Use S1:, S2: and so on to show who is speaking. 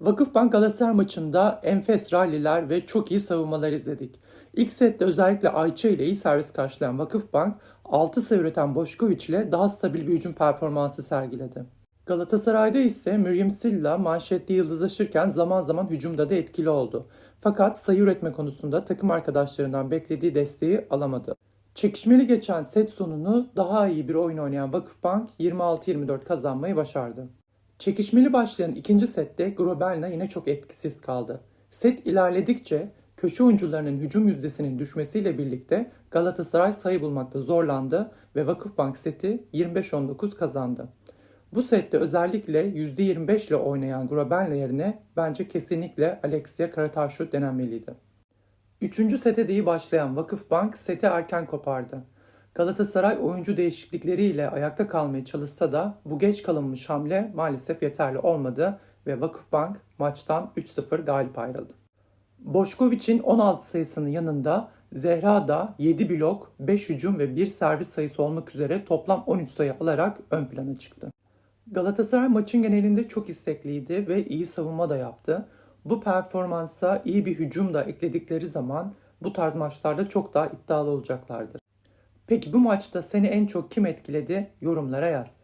S1: Vakıfbank Galatasaray maçında enfes ralliler ve çok iyi savunmalar izledik. İlk sette özellikle Ayça ile iyi servis karşılayan Vakıfbank 6 sayı üreten Boşkoviç ile daha stabil bir hücum performansı sergiledi. Galatasaray'da ise Miriam Silla manşette yıldızlaşırken zaman zaman hücumda da etkili oldu. Fakat sayı üretme konusunda takım arkadaşlarından beklediği desteği alamadı. Çekişmeli geçen set sonunu daha iyi bir oyun oynayan Vakıfbank 26-24 kazanmayı başardı. Çekişmeli başlayan ikinci sette Grobelna yine çok etkisiz kaldı. Set ilerledikçe köşe oyuncularının hücum yüzdesinin düşmesiyle birlikte Galatasaray sayı bulmakta zorlandı ve Vakıfbank seti 25-19 kazandı. Bu sette özellikle %25 ile oynayan Grobelna yerine bence kesinlikle Alexia Karataşu denenmeliydi. Üçüncü sete de iyi başlayan Vakıfbank seti erken kopardı. Galatasaray oyuncu değişiklikleriyle ayakta kalmaya çalışsa da bu geç kalınmış hamle maalesef yeterli olmadı ve Vakıfbank maçtan 3-0 galip ayrıldı. Boşkoviç'in 16 sayısının yanında Zehra da 7 blok, 5 hücum ve 1 servis sayısı olmak üzere toplam 13 sayı alarak ön plana çıktı. Galatasaray maçın genelinde çok istekliydi ve iyi savunma da yaptı. Bu performansa iyi bir hücum da ekledikleri zaman bu tarz maçlarda çok daha iddialı olacaklardır. Peki bu maçta seni en çok kim etkiledi? Yorumlara yaz.